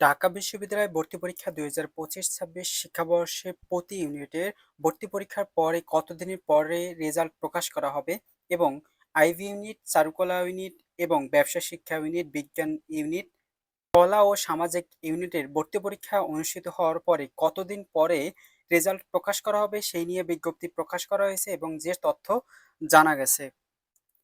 ঢাকা বিশ্ববিদ্যালয়ে ভর্তি পরীক্ষা দুই হাজার পঁচিশ, ছাব্বিশ শিক্ষাবর্ষে প্রতি ইউনিটের ভর্তি পরীক্ষার পরে কতদিনের পরে রেজাল্ট প্রকাশ করা হবে এবং আইভি ইউনিট, চারুকলা ইউনিট এবং ব্যবসা শিক্ষা ইউনিট, বিজ্ঞান ইউনিট, কলা ও সামাজিক ইউনিটের ভর্তি পরীক্ষা অনুষ্ঠিত হওয়ার পরে কতদিন পরে রেজাল্ট প্রকাশ করা হবে সেই নিয়ে বিজ্ঞপ্তি প্রকাশ করা হয়েছে এবং যে তথ্য জানা গেছে।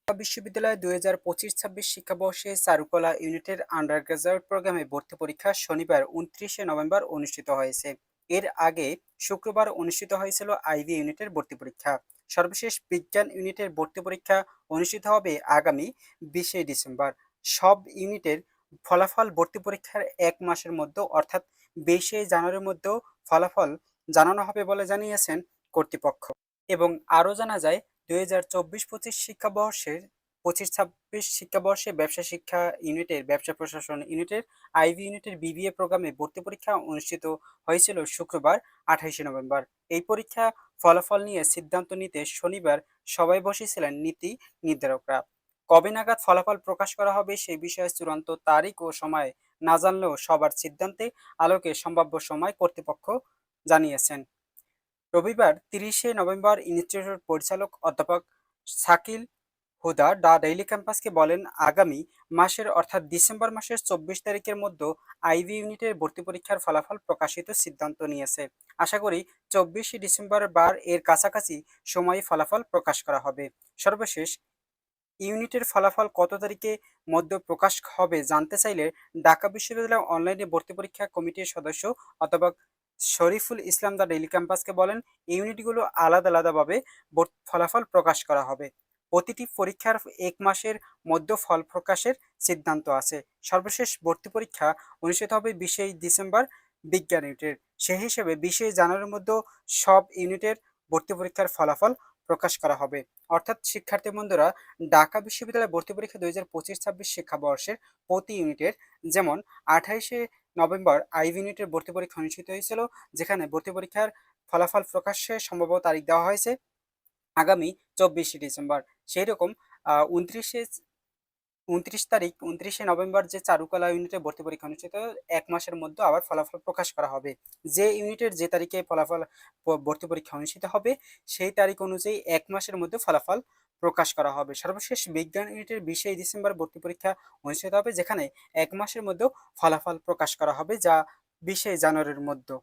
বিশ্ববিদ্যালয় দুই হাজার পঁচিশ ছাব্বিশ শিক্ষাবর্ষে চারুকলা ইউনিটের আন্ডার গ্রাজুয়েট প্রোগ্রামে ভর্তি পরীক্ষা শনিবার উনত্রিশে নভেম্বর অনুষ্ঠিত হয়েছে। এর আগে শুক্রবার অনুষ্ঠিত হয়েছিল আইভি ইউনিটের ভর্তি পরীক্ষা। সর্বশেষ বিজ্ঞান ইউনিটের ভর্তি পরীক্ষা অনুষ্ঠিত হবে আগামী বিশে ডিসেম্বর। সব ইউনিটের ফলাফল ভর্তি পরীক্ষার এক মাসের মধ্যে, অর্থাৎ বিশে জানুয়ারির মধ্যেও ফলাফল জানানো হবে বলে জানিয়েছেন কর্তৃপক্ষ। এবং আরও জানা যায় দুই হাজার চব্বিশ পঁচিশ শিক্ষাবর্ষের পঁচিশ ছাব্বিশ শিক্ষাবর্ষে ব্যবসা শিক্ষা ইউনিটের, ব্যবসা প্রশাসন ইউনিটের, আইভি ইউনিটের বিবিএ প্রোগ্রামে ভর্তি পরীক্ষা অনুষ্ঠিত হয়েছিল শুক্রবার, আঠাইশে নভেম্বর। এই পরীক্ষা ফলাফল নিয়ে সিদ্ধান্ত নিতে শনিবার সবাই বসেছিলেন নীতি নির্ধারকরা। কবে নাগাদ ফলাফল প্রকাশ করা হবে সেই বিষয়ে চূড়ান্ত তারিখ ও সময় না জানলেও সবার সিদ্ধান্তে আলোকে সম্ভাব্য সময় কর্তৃপক্ষ জানিয়েছেন। রবিবার তিরিশে নভেম্বর ইনস্টিটিউটের পরিচালক অধ্যাপক শাকিল হুদা দা ডেইলি ক্যাম্পাসকে বলেন, আগামী মাসের অর্থাৎ ডিসেম্বর মাসের চব্বিশ তারিখের মধ্যে আইভি ইউনিটের ভর্তি পরীক্ষার ফলাফল প্রকাশিত সিদ্ধান্ত নিয়েছে। আশা করি চব্বিশে ডিসেম্বর বার এর কাছাকাছি সময়ে ফলাফল প্রকাশ করা হবে। সর্বশেষ ইউনিটের ফলাফল কত তারিখে মধ্যে প্রকাশ হবে জানতে চাইলে ঢাকা বিশ্ববিদ্যালয় অনলাইনে ভর্তি পরীক্ষা কমিটির সদস্য অথবা শরীফুল ইসলাম দা ডেইলি ক্যাম্পাসকে বলেন ইউনিটগুলো আলাদা আলাদাভাবে ফলাফল প্রকাশ করা হবে। প্রতিটি পরীক্ষার এক মাসের মধ্যে ফল প্রকাশের সিদ্ধান্ত আছে। সর্বশেষ ভর্তি পরীক্ষা অনুষ্ঠিত হবে বিশে ডিসেম্বর বিজ্ঞান ইউনিটের। সেই হিসেবে বিশে জানুয়ারির মধ্যে সব ইউনিটের ভর্তি পরীক্ষার ফলাফল প্রকাশ করা হবে। অর্থাৎ শিক্ষার্থী বন্ধুরা, ঢাকা বিশ্ববিদ্যালয় ভর্তি পরীক্ষা দুই হাজার পঁচিশ ছাব্বিশ শিক্ষাবর্ষের প্রতি ইউনিটের যেমন আঠাইশে নভেম্বর আইভি ইউনিটের ভর্তি পরীক্ষা অনুষ্ঠিত হয়েছিল, যেখানে ভর্তি পরীক্ষার ফলাফল প্রকাশের সম্ভাব্য তারিখ দেওয়া হয়েছে আগামী চব্বিশে ডিসেম্বর। সেই রকম উনত্রিশে উনত্রিশ তারিখ, উনত্রিশে নভেম্বর যে চারুকলা ইউনিটে ভর্তি পরীক্ষা অনুষ্ঠিত এক মাসের মধ্যে আবার ফলাফল প্রকাশ করা হবে। যে ইউনিটের যে তারিখে ফলাফল ভর্তি পরীক্ষা অনুষ্ঠিত হবে, সেই তারিখ অনুযায়ী এক মাসের মধ্যে ফলাফল প্রকাশ করা হবে। সর্বশেষ বিজ্ঞান ইউনিটের বিশে ডিসেম্বর ভর্তি পরীক্ষা অনুষ্ঠিত হবে, যেখানে এক মাসের মধ্যেও ফলাফল প্রকাশ করা হবে, যা বিশে জানুয়ারির মধ্যে